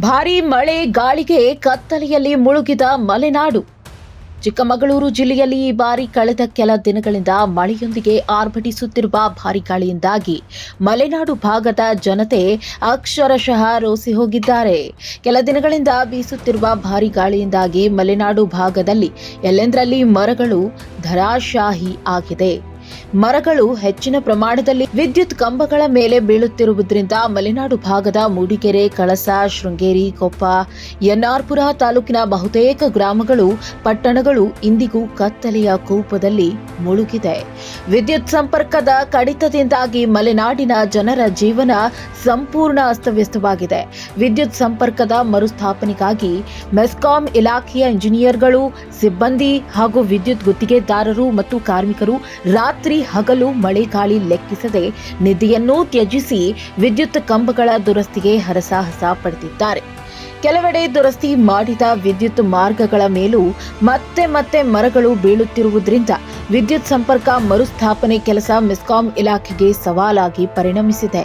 ಭಾರೀ ಮಳೆ, ಗಾಳಿಗೆ ಕತ್ತಲೆಯಲ್ಲಿ ಮುಳುಗಿದ ಮಲೆನಾಡು. ಚಿಕ್ಕಮಗಳೂರು ಜಿಲ್ಲೆಯಲ್ಲಿ ಈ ಬಾರಿ ಕಳೆದ ಕೆಲ ದಿನಗಳಿಂದ ಮಳೆಯೊಂದಿಗೆ ಆರ್ಭಟಿಸುತ್ತಿರುವ ಭಾರೀ ಗಾಳಿಯಿಂದಾಗಿ ಮಲೆನಾಡು ಭಾಗದ ಜನತೆ ಅಕ್ಷರಶಃ ರೋಸಿ ಹೋಗಿದ್ದಾರೆ. ಕೆಲ ದಿನಗಳಿಂದ ಬೀಸುತ್ತಿರುವ ಭಾರೀ ಗಾಳಿಯಿಂದಾಗಿ ಮಲೆನಾಡು ಭಾಗದಲ್ಲಿ ಎಲ್ಲೆಂದರಲ್ಲಿ ಮರಗಳು ಧರಾಶಾಹಿ ಆಗಿದೆ. ಮರಗಳು ಹೆಚ್ಚಿನ ಪ್ರಮಾಣದಲ್ಲಿ ವಿದ್ಯುತ್ ಕಂಬಗಳ ಮೇಲೆ ಬೀಳುತ್ತಿರುವುದರಿಂದ ಮಲೆನಾಡು ಭಾಗದ ಮೂಡಿಗೆರೆ, ಕಳಸ, ಶೃಂಗೇರಿ, ಕೊಪ್ಪ, ಎನ್ಆರ್ಪುರ ತಾಲೂಕಿನ ಬಹುತೇಕ ಗ್ರಾಮಗಳು, ಪಟ್ಟಣಗಳು ಇಂದಿಗೂ ಕತ್ತಲೆಯ ಕೂಪದಲ್ಲಿ ಮುಳುಗಿದೆ. ವಿದ್ಯುತ್ ಸಂಪರ್ಕದ ಕಡಿತದಿಂದಾಗಿ ಮಲೆನಾಡಿನ ಜನರ ಜೀವನ ಸಂಪೂರ್ಣ ಅಸ್ತವ್ಯಸ್ತವಾಗಿದೆ. ವಿದ್ಯುತ್ ಸಂಪರ್ಕದ ಮರುಸ್ಥಾಪನೆಗಾಗಿ ಮೆಸ್ಕಾಂ ಇಲಾಖೆಯ ಇಂಜಿನಿಯರ್ಗಳು, ಸಿಬ್ಬಂದಿ ಹಾಗೂ ವಿದ್ಯುತ್ ಗುತ್ತಿಗೆದಾರರು ಮತ್ತು ಕಾರ್ಮಿಕರು ರಾತ್ರಿ ಹಗಲು ಮಳೆ ಗಾಳಿ ಲೆಕ್ಕಿಸದೆ ನಿಧಿಯನ್ನೂ ತ್ಯಜಿಸಿ ವಿದ್ಯುತ್ ಕಂಬಗಳ ದುರಸ್ತಿಗೆ ಹರಸಾಹಸ ಪಡೆದಿದ್ದಾರೆ ಕೆಲವೆಡೆ ದುರಸ್ತಿ ಮಾಡಿದ ವಿದ್ಯುತ್ ಮಾರ್ಗಗಳ ಮೇಲೂ ಮತ್ತೆ ಮತ್ತೆ ಮರಗಳು ಬೀಳುತ್ತಿರುವುದರಿಂದ ವಿದ್ಯುತ್ ಸಂಪರ್ಕ ಮರುಸ್ಥಾಪನೆ ಕೆಲಸ ಮೆಸ್ಕಾಂ ಇಲಾಖೆಗೆ ಸವಾಲಾಗಿ ಪರಿಣಮಿಸಿದೆ.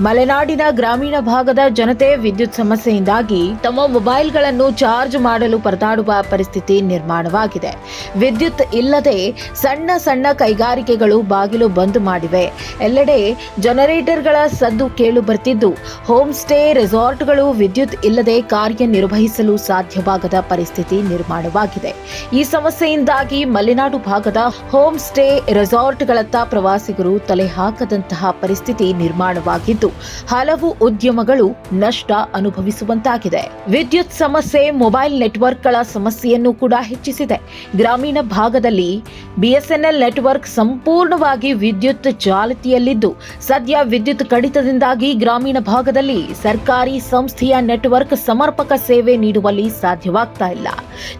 ಮಲೆನಾಡಿನ ಗ್ರಾಮೀಣ ಭಾಗದ ಜನತೆ ವಿದ್ಯುತ್ ಸಮಸ್ಯೆಯಿಂದಾಗಿ ತಮ್ಮ ಮೊಬೈಲ್ಗಳನ್ನು ಚಾರ್ಜ್ ಮಾಡಲು ಪರದಾಡುವ ಪರಿಸ್ಥಿತಿ ನಿರ್ಮಾಣವಾಗಿದೆ. ವಿದ್ಯುತ್ ಇಲ್ಲದೆ ಸಣ್ಣ ಸಣ್ಣ ಕೈಗಾರಿಕೆಗಳು ಬಾಗಿಲು ಬಂದ್ ಮಾಡಿವೆ. ಎಲ್ಲೆಡೆ ಜನರೇಟರ್ಗಳ ಸದ್ದು ಕೇಳು ಬರ್ತಿದ್ದು. ಹೋಮ್ ಸ್ಟೇ ರೆಸಾರ್ಟ್ಗಳು ವಿದ್ಯುತ್ ಇಲ್ಲದೆ ಕಾರ್ಯನಿರ್ವಹಿಸಲು ಸಾಧ್ಯವಾಗದ ಪರಿಸ್ಥಿತಿ ನಿರ್ಮಾಣವಾಗಿದೆ. ಈ ಸಮಸ್ಯೆಯಿಂದಾಗಿ ಮಲೆನಾಡು ಭಾಗದ ಹೋಮ್ ಸ್ಟೇ ರೆಸಾರ್ಟ್ಗಳತ್ತ ಪ್ರವಾಸಿಗರು ತಲೆ ಹಾಕದಂತಹ ಪರಿಸ್ಥಿತಿ ನಿರ್ಮಾಣವಾಗಿದ್ದು, ಹಲವು ಉದ್ಯಮಗಳು ನಷ್ಟ ಅನುಭವಿಸುವಂತಾಗಿದೆ. ವಿದ್ಯುತ್ ಸಮಸ್ಯೆ ಮೊಬೈಲ್ ನೆಟ್ವರ್ಕ್ಗಳ ಸಮಸ್ಯೆಯನ್ನು ಕೂಡ ಹೆಚ್ಚಿಸಿದೆ. ಗ್ರಾಮೀಣ ಭಾಗದಲ್ಲಿ ಬಿಎಸ್ಎನ್ಎಲ್ ನೆಟ್ವರ್ಕ್ ಸಂಪೂರ್ಣವಾಗಿ ವಿದ್ಯುತ್ ಚಾಲತಿಯಲ್ಲಿದ್ದು, ಸದ್ಯ ವಿದ್ಯುತ್ ಕಡಿತದಿಂದಾಗಿ ಗ್ರಾಮೀಣ ಭಾಗದಲ್ಲಿ ಸರ್ಕಾರಿ ಸಂಸ್ಥೆಯ ನೆಟ್ವರ್ಕ್ ಸಮರ್ಪಕ ಸೇವೆ ನೀಡುವಲ್ಲಿ ಸಾಧ್ಯವಾಗ್ತಾ ಇಲ್ಲ.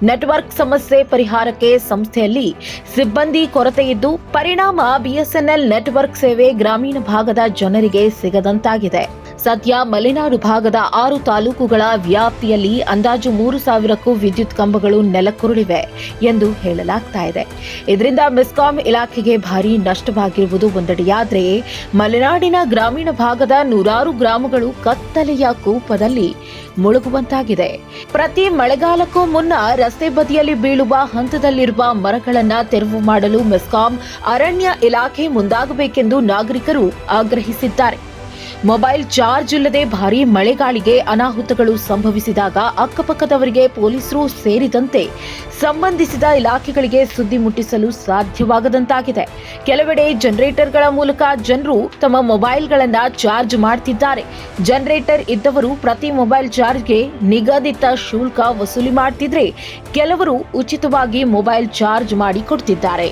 ನೆಟ್ವರ್ಕ್ ಸಮಸ್ಯೆ ಪರಿಹಾರಕ್ಕೆ ಸಂಸ್ಥೆಯಲ್ಲಿ ಸಿಬ್ಬಂದಿ ಕೊರತೆ ಇದ್ದು ಪರಿಣಾಮ ಬಿಎಸ್ಎನ್ಎಲ್ ನೆಟ್ವರ್ಕ್ ಸೇವೆ ಗ್ರಾಮೀಣ ಭಾಗದ ಜನರಿಗೆ ಸಿಗದಂತಾಗಿದೆ. ಸದ್ಯ ಮಲೆನಾಡು ಭಾಗದ ಆರು ತಾಲೂಕುಗಳ ವ್ಯಾಪ್ತಿಯಲ್ಲಿ ಅಂದಾಜು ಮೂರು ಸಾವಿರಕ್ಕೂ ವಿದ್ಯುತ್ ಕಂಬಗಳು ನೆಲಕ್ಕುರುಳಿವೆ ಎಂದು ಹೇಳಲಾಗ್ತಾ ಇದೆ. ಇದರಿಂದ ಮೆಸ್ಕಾಂ ಇಲಾಖೆಗೆ ಭಾರಿ ನಷ್ಟವಾಗಿರುವುದು ಒಂದೆಡೆಯಾದರೆ ಮಲೆನಾಡಿನ ಗ್ರಾಮೀಣ ಭಾಗದ ನೂರಾರು ಗ್ರಾಮಗಳು ಕತ್ತಲೆಯ ಕೂಪದಲ್ಲಿ ಮುಳುಗುವಂತಾಗಿದೆ. ಪ್ರತಿ ಮಳೆಗಾಲಕ್ಕೂ ಮುನ್ನ ರಸ್ತೆ ಬದಿಯಲ್ಲಿ ಬೀಳುವ ಹಂತದಲ್ಲಿರುವ ಮರಗಳನ್ನು ತೆರವು ಮಾಡಲು ಮೆಸ್ಕಾಂ ಅರಣ್ಯ ಇಲಾಖೆ ಮುಂದಾಗಬೇಕೆಂದು ನಾಗರಿಕರು ಆಗ್ರಹಿಸಿದ್ದಾರೆ. ಮೊಬೈಲ್ ಚಾರ್ಜ್ ಇಲ್ಲದೆ ಭಾರೀ ಮಳೆಗಾಳಿಗೆ ಅನಾಹುತಗಳು ಸಂಭವಿಸಿದಾಗ ಅಕ್ಕಪಕ್ಕದವರಿಗೆ ಪೊಲೀಸರು ಸೇರಿದಂತೆ ಸಂಬಂಧಿಸಿದ ಇಲಾಖೆಗಳಿಗೆ ಸುದ್ದಿ ಮುಟ್ಟಿಸಲು ಸಾಧ್ಯವಾಗದಂತಾಗಿದೆ. ಕೆಲವೆಡೆ ಜನರೇಟರ್ಗಳ ಮೂಲಕ ಜನರು ತಮ್ಮ ಮೊಬೈಲ್ಗಳನ್ನು ಚಾರ್ಜ್ ಮಾಡ್ತಿದ್ದಾರೆ. ಜನರೇಟರ್ ಇದ್ದವರು ಪ್ರತಿ ಮೊಬೈಲ್ ಚಾರ್ಜ್ಗೆ ನಿಗದಿತ ಶುಲ್ಕ ವಸೂಲಿ ಮಾಡ್ತಿದ್ರೆ ಕೆಲವರು ಉಚಿತವಾಗಿ ಮೊಬೈಲ್ ಚಾರ್ಜ್ ಮಾಡಿ ಕೊಡ್ತಿದ್ದಾರೆ